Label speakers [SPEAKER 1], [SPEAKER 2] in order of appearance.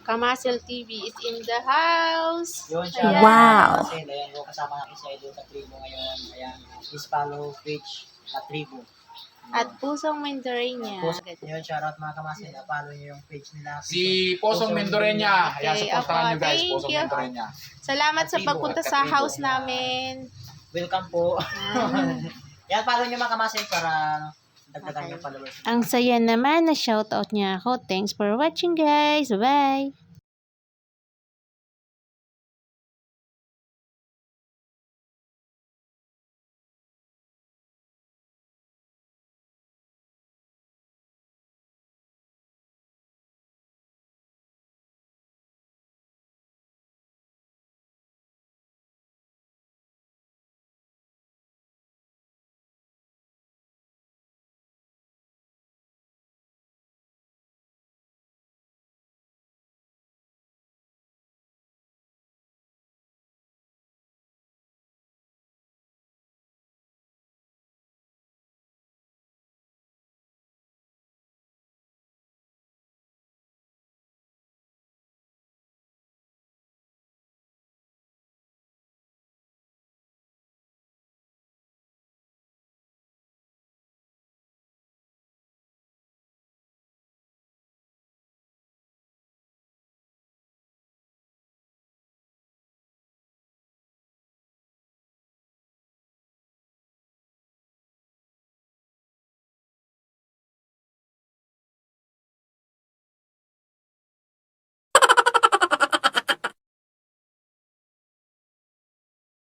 [SPEAKER 1] Kamasel TV is in the house.
[SPEAKER 2] Yun siya.
[SPEAKER 1] Ayan.
[SPEAKER 3] Wow.
[SPEAKER 2] Kasi ayan, yung kasama natin siya doon sa tribo ngayon. Ayan, please follow page na tribo.
[SPEAKER 1] At pusong Mandarin
[SPEAKER 2] Po, yun, shoutout mga kamasin. Follow niyo yung page nila.
[SPEAKER 4] Si Posong Mendorenya. Ayan,
[SPEAKER 1] Okay,
[SPEAKER 4] supportahan nyo
[SPEAKER 1] opo,
[SPEAKER 4] guys,
[SPEAKER 1] thank
[SPEAKER 4] Posong
[SPEAKER 1] you.
[SPEAKER 4] Mendorenya.
[SPEAKER 1] Salamat sa
[SPEAKER 2] Katribo,
[SPEAKER 1] pagpunta sa
[SPEAKER 4] katribo.
[SPEAKER 1] house namin.
[SPEAKER 2] Welcome po. Yan, follow niyo mga kamasin para dagdagan followers.
[SPEAKER 3] Ang saya naman na shoutout niya ako. Thanks for watching guys. Bye!